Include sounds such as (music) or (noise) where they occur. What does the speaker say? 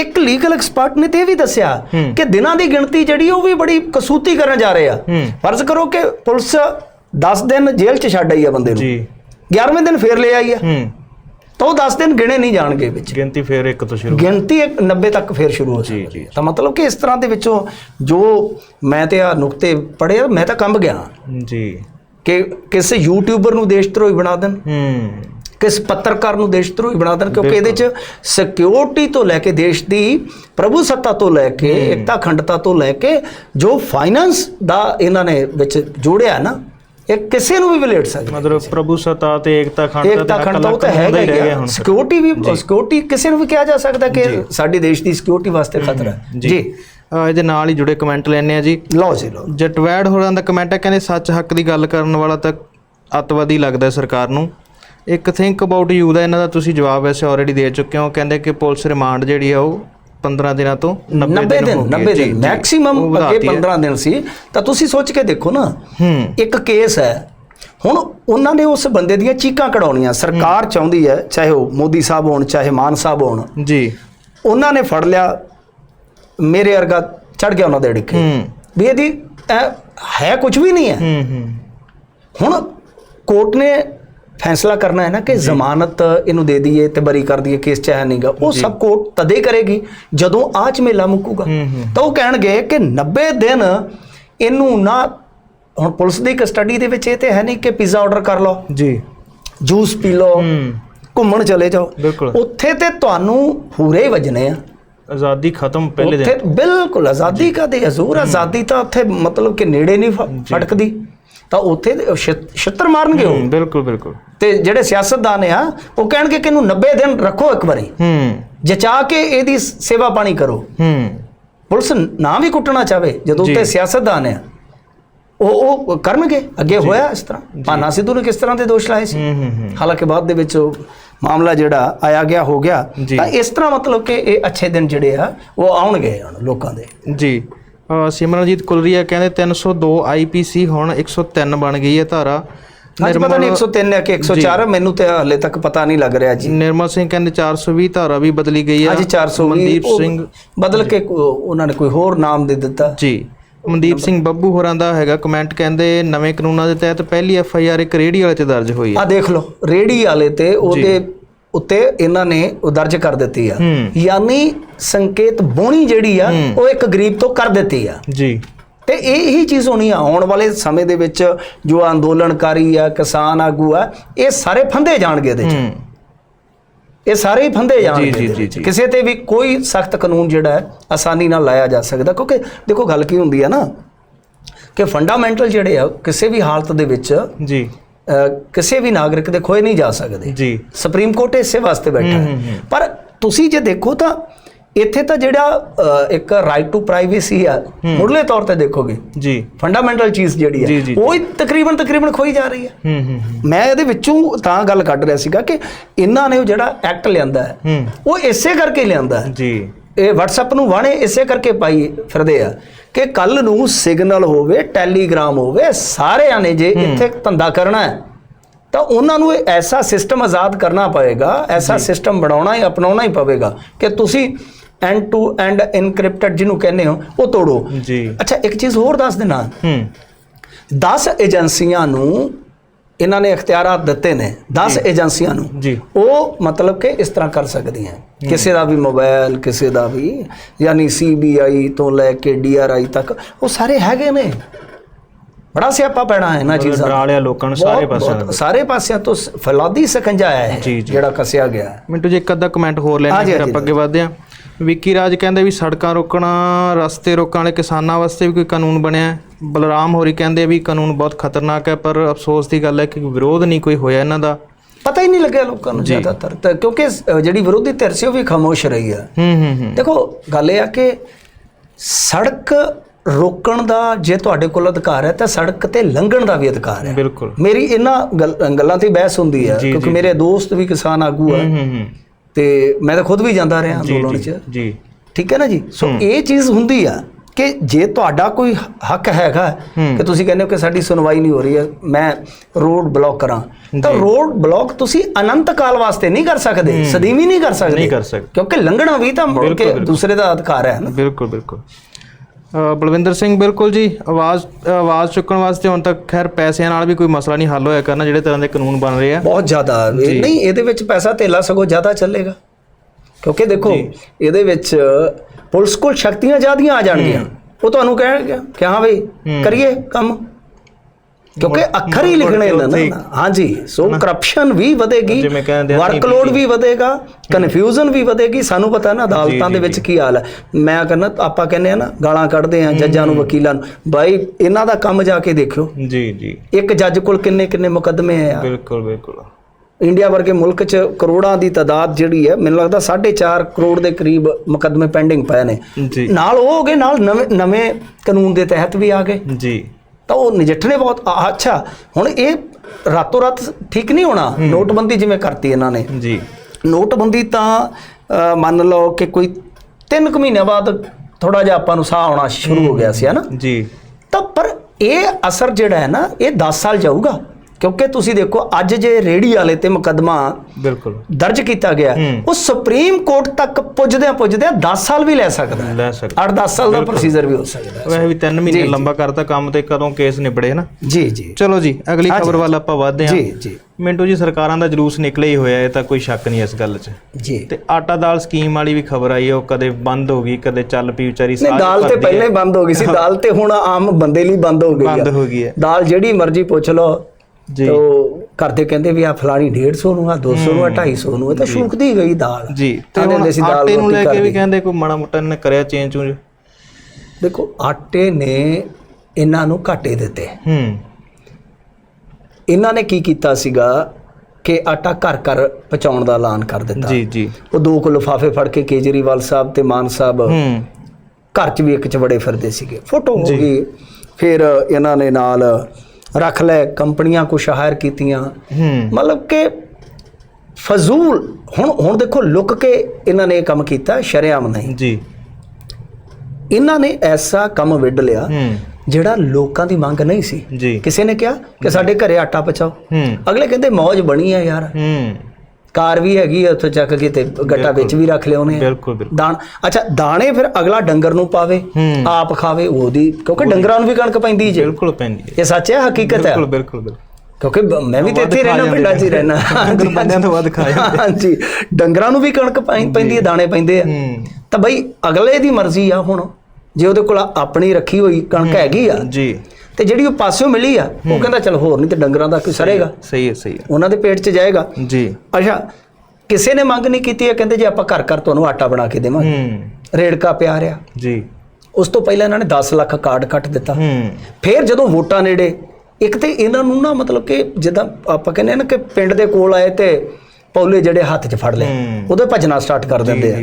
ਇੱਕ legal expert ਨੇ ਤੇ ਵੀ ਦੱਸਿਆ। ਕਿ ਦਿਨਾਂ ਦੀ ਗਿਣਤੀ ਜਿਹੜੀ ਉਹ ਵੀ ਬੜੀ ਕਸੂਤੀ ਕਰਨ ਜਾ ਰਹੇ ਆ। ਫਰਜ਼ ਕਰੋ ਕਿ ਪੁਲਿਸ 10 ਦਿਨ ਜੇਲ੍ਹ 'ਚ ਛੱਡ ਆਈ ਆ ਬੰਦੇ ਨੂੰ। ਜੀ। 11ਵੇਂ ਦਿਨ ਫੇਰ ਲੈ ਆਈ ਆ। ਤਾਂ ਉਹ 10 ਦਿਨ ਗਿਣੇ ਨਹੀਂ ਜਾਣਗੇ ਵਿੱਚ। ਗਿਣਤੀ ਫੇਰ ਇੱਕ ਤੋਂ ਸ਼ੁਰੂ। ਗਿਣਤੀ ਇੱਕ 90 ਤੱਕ ਫੇਰ ਸ਼ੁਰੂ ਹੋ ਜੀ, ਜੀ। ਤਾਂ ਮਤਲਬ ਕਿ ਇਸ ਤਰ੍ਹਾਂ ਦੇ ਵਿੱਚੋਂ ਜੋ ਮੈਂ ਤੇ ਆ ਨੁਕਤੇ ਪੜ੍ਹੇ ਮੈਂ ਤਾਂ ਕੰਬ ਗਿਆ। ਜੀ। ਕਿ ਕਿਸੇ ਯੂਟਿਊਬਰ ਨੂੰ ਦੇਸ਼ ਧਰੋਹੀ ਬਣਾ ਦੇਣ। ਹੂੰ। ਕਿਸ ਪੱਤਰਕਾਰ ਨੂੰ ਦੇਸ਼ ਧਰੋਹੀ ਬਣਾ ਦੇਣ? ਕਿਉਂਕਿ ਇਹਦੇ ਚ ਸਿਕਿਉਰਿਟੀ ਤੋਂ ਲੈ ਕੇ ਦੇਸ਼ ਦੀ ਪ੍ਰਭੂ ਸੱਤਾ ਤੋਂ ਲੈ ਕੇ ਇਕਤਾ ਖੰਡਤਾ ਤੋਂ ਲੈ ਕੇ ਜੋ ਫਾਈਨਾਂਸ ਦਾ ਇਹਨਾਂ ਨੇ ਵਿੱਚ ਜੋੜਿਆ ਨਾ ਇਹ ਕਿਸੇ ਨੂੰ ਵੀ ਵਿਲੇਟ ਸਕਦਾ। ਮਤਲਬ ਪ੍ਰਭੂ ਸਤਾ ਤੇ ਏਕਤਾ ਖੰਡ ਇਕਤਾ ਖੰਡਤਾ ਉਹ ਤਾਂ ਹੈਗਾ ਸਿਕਿਉਰਿਟੀ ਵੀ ਸਿਕਿਉਰਿਟੀ ਕਿਸੇ ਨੂੰ ਵੀ ਕਿਹਾ ਜਾ ਸਕਦਾ ਕਿ ਸਾਡੇ ਦੇਸ਼ ਦੀ ਸਿਕਿਉਰਿਟੀ ਵਾਸਤੇ ਖਤਰਾ ਹੈ। ਜੀ। ਜੀ। ਇਹਦੇ ਨਾਲ ਹੀ ਜੁੜੇ ਕਮੈਂਟ ਲੈਣੇ ਆ ਜੀ। ਲਓ ਜੀ ਲਓ। ਜਟਵੈੜ ਹੋਰਾਂ ਦਾ ਕਮੈਂਟ ਹੈ ਕਹਿੰਦੇ ਸੱਚ ਹੱਕ ਦੀ ਗੱਲ ਕਰਨ ਵਾਲਾ ਤਾਂ ਅੱਤਵਾਦੀ ਲੱਗਦਾ ਹੈ ਸਰਕਾਰ ਨੂੰ। ਇੱਕ ਥਿੰਕ ਅਬਾਊਟ ਯੂ ਦਾ ਇਹਨਾਂ ਦਾ ਤੁਸੀਂ ਜਵਾਬ ਵੈਸੇ ਆਲਰੇਡੀ ਦੇ ਚੁੱਕੇ ਹੋ। ਕਹਿੰਦੇ ਕਿ ਪੁਲਿਸ ਰਿਮਾਂਡ ਜਿਹੜੀ ਆ ਉਹ 15 ਦਿਨਾਂ ਤੋਂ 90 90 ਦਿਨ ਦਿਨ ਹੋ ਗਏ 90 ਜੀ, ਦਿਨ। ਮੈਕਸਿਮਮ ਅੱਗੇ ਵਧਾਤੀ ਹੈ। 15 ਦਿਨ ਸੀ। ਤਾਂ ਤੁਸੀਂ ਸੋਚ ਕੇ ਦੇਖੋ ਨਾ ਹੂੰ। ਇੱਕ ਕੇਸ ਹੈ। ਹੁਣ ਉਹਨਾਂ ਨੇ ਉਸ ਬੰਦੇ ਦੀਆਂ ਚੀਕਾਂ ਕਢਾਉਣੀਆਂ। ਸਰਕਾਰ ਚਾਹੁੰਦੀ ਹੈ ਚਾਹੇ ਉਹ ਮੋਦੀ ਸਾਹਿਬ ਹੋਣ ਚਾਹੇ ਮਾਨ ਸਾਹਿਬ ਹੋਣ। ਜੀ। ਉਹਨਾਂ ਨੇ ਫੜ ਲਿਆ। ਮੇਰੇ ਵਰਗਾ ਚੜ ਗਿਆ ਉਹਨਾਂ ਦੇ ਅੜਿੱਕੇ ਹੂੰ। ਵੀ ਇਹਦੀ ਇਹ ਹੈ ਕੁਝ ਵੀ ਨਹੀਂ ਹੈ। ਹੂੰ ਹੂੰ। ਹੁਣ ਕੋਰਟ ਨੇ ਫੈਸਲਾ ਕਰਨਾ ਹੈ ਨਾ ਕਿ ਜ਼ਮਾਨਤ ਇਹਨੂੰ ਦੇ ਦਈਏ ਤੇ ਬਰੀ ਕਰ ਦਈਏ ਕੇਸ ਚਾਹੇ ਨਹੀਂਗਾ ਉਹ ਸਭ ਕੋਰਟ ਤਦੇ ਕਰੇਗੀ ਜਦੋਂ ਆਹ ਝਮੇਲਾ ਮੁੱਕੂਗਾ। ਤਾਂ ਉਹ ਕਹਿਣਗੇ ਕਿ 90 ਦਿਨ ਇਹਨੂੰ ਨਾ ਹੁਣ ਪੁਲਿਸ ਦੀ ਕਸਟਡੀ ਦੇ ਵਿੱਚ ਇਹ ਤੇ ਹੈ ਨਹੀਂ ਕਿ ਪੀਜ਼ਾ ਆਰਡਰ ਕਰ ਲਓ। ਜੀ। ਜੂਸ ਪੀ ਲਓ। ਘੁੰਮਣ ਚਲੇ ਜਾਓ। ਬਿਲਕੁਲ। ਉੱਥੇ ਤੇ ਤੁਹਾਨੂੰ ਪੂਰੇ ਹੀ ਵੱਜਣੇ ਆ। ਆਜ਼ਾਦੀ ਖਤਮ ਪਹਿਲੇ ਉੱਥੇ ਦਿਨ। ਬਿਲਕੁਲ ਆਜ਼ਾਦੀ ਕਾ ਦੇ ਹਜ਼ੂਰ ਆਜ਼ਾਦੀ ਤਾਂ ਉੱਥੇ ਮਤਲਬ ਕਿ ਨੇੜੇ ਨਹੀਂ ਫਟਕਦੀ। ਤਾਂ ਉੱਥੇ ਛਿੱਤਰ ਮਾਰਨਗੇ ਉਹ। ਬਿਲਕੁਲ ਬਿਲਕੁਲ। ਤੇ ਜਿਹੜੇ ਸਿਆਸਤਦਾਨ ਆ ਉਹ ਕਹਿਣਗੇ ਕਿ ਇਹਨੂੰ 90 ਦਿਨ ਰੱਖੋ ਇੱਕ ਵਾਰੀ। ਹੂੰ। ਜਚਾ ਕੇ ਇਹਦੀ ਸੇਵਾ ਪਾਣੀ ਕਰੋ। ਹੂੰ। ਪੁਲਿਸ ਨਾ ਵੀ ਕੁੱਟਣਾ ਚਾਵੇ ਜਦੋਂ। ਉੱਤੇ ਸਿਆਸਤਦਾਨ ਆ ਉਹ ਉਹ ਕਰਨਗੇ। ਅੱਗੇ ਹੋਇਆ ਇਸ ਤਰ੍ਹਾਂ। ਭਾਨਾ ਸਿੱਧੂ ਨੇ ਕਿਸ ਤਰ੍ਹਾਂ ਦੇ ਦੋਸ਼ ਲਾਏ ਸੀ? ਹੂੰ ਹੂੰ ਹੂੰ। ਹਾਲਾਂਕਿ ਬਾਅਦ ਦੇ ਵਿੱਚ ਉਹ ਮਾਮਲਾ ਜਿਹੜਾ ਆਇਆ ਗਿਆ ਹੋ ਗਿਆ। ਤਾਂ ਇਸ ਤਰ੍ਹਾਂ ਮਤਲਬ ਕਿ ਇਹ ਅੱਛੇ ਦਿਨ ਜਿਹੜੇ ਆ ਉਹ ਆਉਣਗੇ ਹੁਣ ਲੋਕਾਂ ਦੇ। ਜੀ। ਸਿਮਰਨਜੀਤ ਕੁਲਰੀਆ ਕਹਿੰਦੇ 302 ਆਈਪੀਸੀ ਹੁਣ 103 ਬਣ ਗਈ ਹੈ ਧਾਰਾ। ਅੱਜ ਪਤਾ ਨਹੀਂ 103 ਹੈ ਕਿ 104 ਮੈਨੂੰ ਤੇ ਹਲੇ ਤੱਕ ਪਤਾ ਨਹੀਂ ਲੱਗ ਰਿਹਾ ਜੀ। ਨਿਰਮਲ ਸਿੰਘ ਕਹਿੰਦੇ 420 ਧਾਰਾ ਵੀ ਬਦਲੀ ਗਈ ਹੈ। ਅੱਜ 420 ਮਨਦੀਪ ਸਿੰਘ ਬਦਲ ਕੇ ਕੋ- ਉਹਨਾਂ ਨੇ ਕੋਈ ਹੋਰ ਨਾਮ ਦੇ ਦਿੱਤਾ। ਜੀ। ਮਨਦੀਪ ਸਿੰਘ ਬੱਬੂ ਹੋਰਾਂ ਦਾ ਹੈਗਾ ਕਮੈਂਟ ਕਹਿੰਦੇ ਨਵੇਂ ਕਾਨੂੰਨਾਂ ਦੇ ਤਹਿਤ ਪਹਿਲੀ ਐਫ ਆਈ ਆਰ ਇੱਕ ਰੇੜੀ ਵਾਲੇ ਤੇ ਦਰਜ ਹੋਈ ਹੈ। ਆ ਦੇਖ ਲਓ ਰੇੜੀ ਵਾਲੇ ਤੇ ਉਹਦੇ ਉੱਤੇ ਇਹਨਾਂ ਨੇ ਦਰਜ ਕਰ ਦਿੱਤੀ ਆ। ਯਾਨੀ ਸੰਕੇਤ ਬੋਣੀ ਜਿਹੜੀ ਆ ਉਹ ਇੱਕ ਗਰੀਬ ਤੋਂ ਕਰ ਦਿੱਤੀ ਆ। ਜੀ। ਤੇ ਇਹ ਹੀ ਚੀਜ਼ ਹੋਣੀ ਆ ਆਉਣ ਵਾਲੇ ਸਮੇਂ ਦੇ ਵਿੱਚ ਜੋ ਅੰਦੋਲਨਕਾਰੀ ਆ ਕਿਸਾਨ ਆਗੂ ਆ ਇਹ ਸਾਰੇ ਫੰਦੇ ਜਾਣਗੇ ਇਹਦੇ ਚ। ਇਹ ਸਾਰੇ ਹੀ ਫੰਦੇ ਜਾਣਗੇ ਜੀ, ਇਹਦੇ ਜੀ, ਵਿੱਚ। ਜੀ। ਕਿਸੇ ਤੇ ਵੀ ਕੋਈ ਸਖਤ ਕਾਨੂੰਨ ਜਿਹੜਾ ਹੈ ਆਸਾਨੀ ਨਾਲ ਲਾਇਆ ਜਾ ਸਕਦਾ। ਕਿਉਂਕਿ ਦੇਖੋ ਗੱਲ ਕੀ ਹੁੰਦੀ ਹੈ ਨਾ ਕਿ ਫੰਡਾਮੈਂਟਲ ਜਿਹੜੇ ਆ ਕਿਸੇ ਵੀ ਹਾਲਤ ਦੇ ਵਿੱਚ ਜੀ। ਕਿਸੇ ਵੀ ਨਾਗਰਿਕ ਦੇ ਖੋਏ ਨਹੀਂ ਜਾ ਸਕਦੇ। ਜੀ। ਸੁਪਰੀਮ ਕੋਰਟ ਇਸੇ ਵਾਸਤੇ ਬੈਠਾ ਹੂੰ। ਪਰ ਤੁਸੀਂ ਜੇ ਦੇਖੋ ਤਾਂ ਇੱਥੇ ਤਾਂ ਜਿਹੜਾ ਇੱਕ ਰਾਈਟ ਟੂ ਪ੍ਰਾਈਵੇਸੀ ਆ ਮੁੱਢਲੇ ਤੌਰ ਤੇ ਦੇਖੋਗੇ। ਜੀ। ਫੰਡਾਮੈਂਟਲ ਚੀਜ਼ ਜਿਹੜੀ ਹੈ ਉਹ ਹੀ ਤਕਰੀਬਨ ਤਕਰੀਬਨ ਖੋਈ ਜਾ ਰਹੀ ਹੈ। ਹੂੰ ਹੂੰ ਹੂੰ, ਮੈਂ ਇਹਦੇ ਵਿੱਚੋਂ ਤਾਂ ਗੱਲ ਕੱਢ ਰਿਹਾ ਸੀਗਾ ਕਿ ਇਹਨਾਂ ਨੇ ਉਹ ਜਿਹੜਾ ਐਕਟ ਲਿਆਂਦਾ ਹੂੰ। ਉਹ ਇਸੇ ਕਰਕੇ ਲਿਆਂਦਾ ਹੈ। ਜੀ। ਇਹ WhatsApp ਨੂੰ ਵਾਣੇ ਇਸੇ ਕਰਕੇ ਪਾਈ ਫਿਰਦੇ ਆ ਕਿ ਕੱਲ ਨੂੰ ਸਿਗਨਲ ਹੋਵੇ ਟੈਲੀਗ੍ਰਾਮ ਹੋਵੇ ਸਾਰਿਆਂ ਨੇ ਜੇ ਇੱਥੇ ਧੰਦਾ ਕਰਨਾ ਹੈ ਤਾਂ ਉਹਨਾਂ ਨੂੰ ਇਹ ਐਸਾ ਸਿਸਟਮ ਆਜ਼ਾਦ ਕਰਨਾ ਪਏਗਾ ਐਸਾ ਸਿਸਟਮ ਬਣਾਉਣਾ ਹੀ ਅਪਣਾਉਣਾ ਹੀ ਪਵੇਗਾ ਕਿ ਤੁਸੀਂ ਐਂਡ ਟੂ ਐਂਡ ਇਨਕ੍ਰਿਪਟਡ ਜਿਹਨੂੰ ਕਹਿੰਦੇ ਹੋ ਉਹ ਤੋੜੋ। ਜੀ। ਅੱਛਾ ਇੱਕ ਚੀਜ਼ ਹੋਰ ਦੱਸ ਦੇਣਾ ਹੂੰ। 10 ਏਜੰਸੀਆਂ ਨੂੰ ਇਹਨਾਂ ਨੇ ਇਖਤਿਆਰਾਤ ਦਿੱਤੇ ਨੇ 10 ਏਜੰਸੀਆਂ ਨੂੰ। ਜੀ। ਉਹ ਮਤਲਬ ਕਿ ਇਸ ਤਰ੍ਹਾਂ ਕਰ ਸਕਦੀਆਂ। ਕਿਸੇ ਦਾ ਵੀ ਮੋਬਾਈਲ ਕਿਸੇ ਦਾ ਵੀ ਯਾਨੀ ਸੀਬੀਆਈ ਤੋਂ ਲੈ ਕੇ ਡੀਆਰਆਈ ਤੱਕ ਉਹ ਸਾਰੇ ਹੈਗੇ ਨੇ। ਬੜਾ ਸਿਆਪਾ ਪੈਣਾ ਹੈ ਇਹਨਾਂ ਚੀਜ਼ਾਂ ਡਰਾ ਲਿਆ ਲੋਕਾਂ ਨੂੰ ਸਾਰੇ ਪਾਸਿਆਂ ਸਾਰੇ ਪਾਸਿਆਂ ਤੋਂ ਫੌਲਾਦੀ ਸਕੰਜਾ ਆਇਆ ਹੈ। ਜਿਹੜਾ ਕਸਿਆ ਗਿਆ। ਮਿੰਟੂ ਜੀ ਇੱਕ ਅੱਧਾ ਕਮੈਂਟ ਹੋਰ ਲੈਣਾ ਫਿਰ ਆਪਾਂ ਅੱਗੇ ਵਧਦੇ ਹਾਂ। ਵਿੱਕੀ ਰਾਜ ਕਹਿੰਦੇ ਵੀ ਸੜਕਾਂ ਰੋਕਣਾ ਰਸਤੇ ਰੋਕਣ ਵਾਲੇ ਕਿਸਾਨਾਂ ਵਾਸਤੇ ਵੀ ਕੋਈ ਕਾਨੂੰਨ ਬਣਿਆ ਹੈ। ਬਲਰਾਮ ਹੋਰੀ ਕਹਿੰਦੇ ਵੀ ਕਾਨੂੰਨ ਬਹੁਤ ਖਤਰਨਾਕ ਹੈ ਪਰ ਅਫਸੋਸ ਦੀ ਗੱਲ ਹੈ ਕਿ ਵਿਰੋਧ ਨਹੀਂ ਕੋਈ ਹੋਇਆ ਇਹਨਾਂ ਦਾ। ਪਤਾ ਹੀ ਨਹੀਂ ਲੱਗਿਆ ਲੋਕਾਂ ਨੂੰ ਜ਼ਿਆਦਾਤਰ। ਤਾਂ ਕਿਉਂਕਿ ਜਿਹੜੀ ਵਿਰੋਧੀ ਧਿਰ ਸੀ ਉਹ ਵੀ ਖਾਮੋਸ਼ ਰਹੀ ਹੈ ਹੂੰ ਹੂੰ ਹੂੰ। ਦੇਖੋ ਗੱਲ ਇਹ ਆ ਕਿ ਸੜਕ ਰੋਕਣ ਦਾ ਜੇ ਤੁਹਾਡੇ ਕੋਲ ਅਧਿਕਾਰ ਹੈ ਤਾਂ ਸੜਕ ਤੇ ਲੰਘਣ ਦਾ ਵੀ ਅਧਿਕਾਰ ਹੈ। ਬਿਲਕੁਲ। ਮੇਰੀ ਇਹਨਾਂ ਗੱਲ- ਤੇ ਬਹਿਸ ਹੁੰਦੀ ਹੈ ਕਿਉਂਕਿ। ਮੇਰੇ ਦੋਸਤ ਵੀ ਕਿਸਾਨ ਆਗੂ ਹੈ ਹੂੰ ਹੂੰ ਹੂੰ। ਤੇ ਮੈਂ ਤਾਂ ਖੁਦ ਵੀ ਜਾਂਦਾ ਰਿਹਾ ਅੰਦੋਲਨ 'ਚ। ਜੀ। ਠੀਕ ਹੈ ਨਾ ਜੀ? ਸੋ ਇਹ ਚੀਜ਼ ਹੁੰਦੀ ਆ। ਕਿ ਜੇ ਤੁਹਾਡਾ ਕੋਈ ਹੱਕ ਹੈਗਾ ਕਿ ਤੁਸੀਂ ਕਹਿੰਦੇ ਹੋ ਕਿ ਸਾਡੀ ਸੁਣਵਾਈ ਨਹੀਂ ਹੋ ਰਹੀ ਹੈ ਮੈਂ ਰੋਡ ਬਲੌਕ ਕਰਾਂ ਤਾਂ ਰੋਡ ਬਲੌਕ ਤੁਸੀਂ ਅਨੰਤ ਕਾਲ ਵਾਸਤੇ ਨਹੀਂ ਕਰ ਸਕਦੇ ਸਦੀਵੀ ਨਹੀਂ ਕਰ ਸਕਦੇ। ਨਹੀਂ ਕਰ ਸਕਦੇ। ਕਿਉਂਕਿ ਲੰਘਣਾ ਵੀ ਤਾਂ ਮੁੜ ਕੇ ਦੂਸਰੇ ਦਾ ਅਧਿਕਾਰ ਹੈ ਨਾ। ਬਿਲਕੁਲ ਬਿਲਕੁਲ। ਬਲਵਿੰਦਰ ਸਿੰਘ ਬਿਲਕੁਲ ਜੀ ਆਵਾਜ਼ ਆਵਾਜ਼ ਚੁੱਕਣ ਵਾਸਤੇ ਹੁਣ ਤੱਕ ਖੈਰ ਪੈਸਿਆਂ ਨਾਲ ਵੀ ਕੋਈ ਮਸਲਾ ਨਹੀਂ ਹੱਲ ਹੋਇਆ ਕਰਨਾ ਜਿਹੜੇ ਤਰ੍ਹਾਂ ਦੇ ਕਾਨੂੰਨ ਬਣ ਰਹੇ ਆ। ਬਹੁਤ ਜ਼ਿਆਦਾ। ਨਹੀਂ ਇਹਦੇ ਵਿੱਚ ਪੈਸਾ ਧੇਲਾ ਸਗੋਂ ਜ਼ਿਆਦਾ ਚੱਲੇਗਾ। ਕਿਉਂਕਿ ਦੇਖੋ ਇਹਦੇ ਵਿੱਚ ਪੁਲਿਸ ਕੋਲ ਸ਼ਕਤੀਆਂ ਜ਼ਿਆਦੀਆਂ ਆ ਜਾਣਗੀਆਂ। ਉਹ ਤੁਹਾਨੂੰ ਕਹਿਣਗੇ ਕਿ ਹਾਂ ਬਈ ਕਰੀਏ ਕੰਮ। ਕਿਉਂਕਿ ਅੱਖਰ ਹੀ ਲਿਖਣੇ ਨੇ ਨਾ। ਹਾਂਜੀ ਸੋ ਕਰਪਸ਼ਨ ਵੀ ਵਧੇਗੀ ਵਰਕਲੋਡ ਵੀ ਵਧੇਗਾ ਕਨਫਿਊਜ਼ਨ ਵੀ ਵਧੇਗੀ ਸਾਨੂੰ ਪਤਾ ਨਾ ਅਦਾਲਤਾਂ ਦੇ ਵਿੱਚ ਕੀ ਹਾਲ ਹੈ। ਮੈਂ ਕਹਿੰਦਾ ਆਪਾਂ ਕਹਿੰਦੇ ਆ ਨਾ ਗਾਲਾਂ ਕੱਢਦੇ ਆ ਜੱਜਾਂ ਨੂੰ ਵਕੀਲਾਂ ਨੂੰ। ਬਾਈ ਇਹਨਾਂ ਦਾ ਕੰਮ ਜਾ ਕੇ ਦੇਖਿਓ। ਜੀ ਜੀ। ਇੱਕ ਜੱਜ ਕੋਲ ਕਿੰਨੇ ਕਿੰਨੇ ਮੁਕੱਦਮੇ ਆ। ਬਿਲਕੁਲ ਬਿਲਕੁਲ। ਇੰਡੀਆ ਵਰਗੇ ਮੁਲਕ 'ਚ ਕਰੋੜਾਂ ਦੀ ਤਾਦਾਦ ਜਿਹੜੀ ਹੈ ਮੈਨੂੰ ਲੱਗਦਾ 4.5 ਕਰੋੜ ਦੇ ਕਰੀਬ ਮੁਕੱਦਮੇ ਪੈਂਡਿੰਗ ਪਏ ਨੇ। ਜੀ। ਨਾਲ ਉਹ ਹੋ ਗਏ ਨਾਲ ਨਵੇਂ ਨਵੇਂ ਕਾਨੂੰਨ ਦੇ ਤਹਿਤ ਵੀ ਆ ਗਏ। ਜੀ। ਤਾਂ ਉਹ ਨਜਿੱਠਣੇ ਬਹੁਤ ਅੱਛਾ ਹੁਣ ਇਹ ਰਾਤੋਂ ਰਾਤ ਠੀਕ ਨਹੀਂ ਹੋਣਾ? ਨੋਟਬੰਦੀ ਜਿਵੇਂ ਕਰਤੀ ਇਹਨਾਂ ਨੇ। ਜੀ। ਨੋਟਬੰਦੀ ਤਾਂ ਮੰਨ ਲਓ ਕਿ ਕੋਈ 3 ਕੁ ਮਹੀਨਿਆਂ ਬਾਅਦ ਥੋੜਾ ਜਿਹਾ ਆਪਾਂ ਨੂੰ ਸਾਹ ਆਉਣਾ ਸ਼ੁਰੂ ਹੋ ਗਿਆ ਸੀ ਹਨਾ ਜੀ। ਤਾਂ ਪਰ ਇਹ ਅਸਰ ਜਿਹੜਾ ਹੈ ਨਾ ਇਹ 10 ਸਾਲ ਜਾਊਗਾ। ਕਿਉਂਕਿ ਤੁਸੀਂ ਦੇਖੋ ਅੱਜ ਜੇ ਰੇੜੀ ਵਾਲੇ ਤੇ ਮੁਕੱਦਮਾ ਬਿਲਕੁਲ। ਦਰਜ ਕੀਤਾ ਗਿਆ ਉਹ ਸੁਪਰੀਮ ਕੋਰਟ ਤੱਕ ਪੁੱਜਦਿਆਂ ਪੁੱਜਦਿਆਂ 10 ਸਾਲ ਵੀ ਲੈ ਸਕਦਾ ਹੈ। ਲੈ ਸਕਦੇ 8-10 ਸਾਲ ਦਾ ਪ੍ਰੋਸੀਜਰ ਵੀ ਹੋ ਸਕਦਾ ਵੈਸੇ ਵੀ 3 ਮਹੀਨੇ ਲੰਬਾ ਕਰਤਾ ਕੰਮ ਤੇ ਕਦੋਂ ਕੇਸ ਨਿਬੜੇ ਨਾ ਜੀ ਜੀ। ਚਲੋ ਜੀ ਅਗਲੀ ਖਬਰ ਵੱਲ ਆਪਾਂ ਵਧਦੇ ਹਾਂ। ਜੀ ਜੀ। ਮਿੰਟੂ ਜੀ ਸਰਕਾਰਾਂ ਦਾ ਜਲੂਸ ਨਿਕਲੇ ਹੀ ਹੋਇਆ ਇਹ ਤਾਂ ਕੋਈ ਸ਼ੱਕ ਨਹੀਂ ਇਸ ਗੱਲ 'ਚ। ਜੀ। ਤੇ ਆਟਾ ਦਾਲ ਸਕੀਮ ਵਾਲੀ ਵੀ ਖਬਰ ਆਈ ਉਹ ਕਦੇ ਬੰਦ ਹੋ ਗਈ ਕਦੇ ਚੱਲ ਪਈ ਵਿਚਾਰੀ ਨਹੀਂ ਸਾਜ ਦਾਲ ਤੇ ਪਹਿਲਾਂ ਹੈ। ਬੰਦ ਹੋ ਗਈ ਸੀ। ਦਾਲ ਤੇ ਹੁਣ ਆਮ ਬੰਦੇ ਲਈ ਬੰਦ ਹੋ ਗਈ ਬੰਦ ਹੋ ਗਈ ਹੈ। ਦਾਲ ਜਿਹੜੀ ਮਰਜ਼ੀ ਪੁੱਛ ਲਓ ਜੀ। ਤੋ ਕਰਦੇ ਕਹਿੰਦੇ ਵੀ ਆ ਫਲਾਣੀ 150 ਨੂੰ ਆ 200 ਨੂੰ ਆ 250 ਨੂੰ ਇਹ ਤਾਂ ਸ਼ੂਕਦੀ ਗਈ ਦਾਲ। ਜੀ ਤੇ ਹੁਣ ਆਟੇ ਨੂੰ ਲੈ ਕੇ ਵੀ। ਕਹਿੰਦੇ ਕੋਈ ਮਾੜਾ ਮੋਟਾ ਇਹਨੇ ਕਰਿਆ ਚੇਂਜ ਚੂੰਜ ਦੇਖੋ ਆਟੇ ਨੇ ਇਹਨਾਂ ਨੂੰ ਘਾਟੇ ਦਿੱਤੇ। ਹੂੰ। ਇਹਨਾਂ ਨੇ ਕੀ ਕੀਤਾ ਸੀਗਾ ਕਿ ਆਟਾ ਘਰ ਘਰ ਪਹੁੰਚਾਉਣ ਦਾ ਐਲਾਨ ਕਰ ਦਿੱਤਾ। ਜੀ ਜੀ। ਉਹ ਦੋ ਕੁ ਲਿਫਾਫੇ ਫੜ ਕੇ ਕੇਜਰੀਵਾਲ ਸਾਹਿਬ ਤੇ ਮਾਨ ਸਾਹਿਬ ਹੂੰ। ਘਰ 'ਚ ਵੀ ਇੱਕ ਚ ਵੜੇ ਫਿਰਦੇ ਸੀਗੇ। ਫੋਟੋ ਹੋ ਗਈ। ਫਿਰ ਇਹਨਾਂ ਨੇ ਨਾਲ ਰੱਖ ਲੈ ਕੰਪਨੀਆਂ ਕੁਛ ਹਾਇਰ ਕੀਤੀਆਂ। ਮਤਲਬ ਕਿ ਫਜ਼ੂਲ ਹੁਣ ਹੁਣ ਦੇਖੋ ਲੁੱਕ ਕੇ ਇਹਨਾਂ ਨੇ ਇਹ ਕੰਮ ਕੀਤਾ ਸ਼ਰੇਆਮ ਨਹੀਂ। ਜੀ। ਇਹਨਾਂ ਨੇ ਐਸਾ ਕੰਮ ਵਿੱਢ ਲਿਆ ਜਿਹੜਾ ਲੋਕਾਂ ਦੀ ਮੰਗ ਨਹੀਂ ਸੀ। ਕਿਸੇ ਨੇ ਕਿਹਾ ਕਿ ਸਾਡੇ ਘਰੇ ਆਟਾ ਪਚਾਓ। ਅਗਲੇ ਕਹਿੰਦੇ ਮੌਜ ਬਣੀ ਆ ਯਾਰ। ਕਾਰ ਵੀ ਹੈਗੀ ਆ ਉੱਥੇ ਚੱਕ ਕੇ ਤੇ ਗੱਟਾ ਵਿੱਚ ਵੀ ਰੱਖ ਲਿਆਉਨੇ ਆ ਬਿਲਕੁਲ ਬਿਲਕੁਲ। ਦਾਣ ਅੱਛਾ ਦਾਣੇ ਫਿਰ ਅਗਲਾ ਡੰਗਰ ਨੂੰ ਪਾਵੇ ਹੂੰ। ਆਪ ਖਾਵੇ ਉਹਦੀ ਕਿਉਂਕਿ ਡੰਗਰਾਂ ਨੂੰ ਵੀ ਕਣਕ ਪੈਂਦੀ ਜੇ। ਬਿਲਕੁਲ ਪੈਂਦੀ ਹੈ। ਇਹ ਸੱਚ ਹੈ ਹਕੀਕਤ ਹੈ? ਬਿਲਕੁਲ ਬਿਲਕੁਲ ਬਿਲਕੁਲ। ਕਿਉਂਕਿ ਬ- ਮੈਂ ਵੀ ਤੇ ਇੱਥੇ ਰਹਿਣਾ ਪਿੰਡਾਂ 'ਚ ਹੀ ਰਹਿਣਾ (laughs) ਡੰਗਰ ਬੰਦਿਆਂ ਤੋਂ ਵੱਧ ਖਾ ਜਾਂਦੇ। ਹਾਂਜੀ। ਡੰਗਰਾਂ ਨੂੰ ਵੀ ਕਣਕ ਪੈਂ- ਪੈਂਦੀ ਹੈ ਦਾਣੇ ਪੈਂਦੇ ਆ। ਹੂੰ। ਤਾਂ ਬਈ ਅਗਲੇ ਦੀ ਮਰਜ਼ੀ ਆ ਹੁਣ। ਜੇ ਉਹਦੇ ਕੋਲ ਆਪਣੀ ਰੱਖੀ ਹੋਈ ਕਣਕ ਹੈਗੀ ਆ ਜੀ। ਤੇ ਜਿਹੜੀ ਉਹ ਪਾਸਿਓਂ ਮਿਲੀ ਆ ਉਹ ਕਹਿੰਦਾ ਚਲ ਹੋਰ ਨਹੀਂ ਤੇ ਡੰਗਰਾਂ ਦਾ ਕੋਈ ਸਰੇਗਾ। ਸਹੀ ਹੈ ਸਹੀ ਹੈ ਉਹਨਾਂ ਦੇ ਪੇਟ 'ਚ ਜਾਏਗਾ। ਜੀ। ਅੱਛਾ ਕਿਸੇ ਨੇ ਮੰਗ ਨਹੀਂ ਕੀਤੀ ਹੈ ਕਹਿੰਦੇ ਜੀ ਆਪਾਂ ਘਰ ਘਰ ਤੁਹਾਨੂੰ ਆਟਾ ਬਣਾ ਕੇ ਦੇਵਾਂਗੇ ਹੂੰ। ਰੇੜਕਾ ਪਿਆ ਰਿਹਾ। ਜੀ। ਉਸ ਤੋਂ ਪਹਿਲਾਂ ਇਹਨਾਂ ਨੇ 10 ਲੱਖ ਕਾਰਡ ਕੱਟ ਦਿੱਤਾ। ਹੂੰ। ਫਿਰ ਜਦੋਂ ਵੋਟਾਂ ਨੇੜੇ ਇੱਕ ਤੇ ਇਹਨਾਂ ਨੂੰ ਨਾ ਮਤਲਬ ਕਿ ਜਿੱਦਾਂ ਆਪਾਂ ਕਹਿੰਦੇ ਆ ਨਾ ਕਿ ਪਿੰਡ ਦੇ ਕੋਲ ਆਏ ਤੇ ਪੌਲੇ ਜਿਹੜੇ ਹੱਥ 'ਚ ਫੜ ਲਏ ਹੂੰ। ਉਹਦੇ ਭੱਜਣਾ ਸਟਾਰਟ ਕਰ ਦਿੰਦੇ ਆ।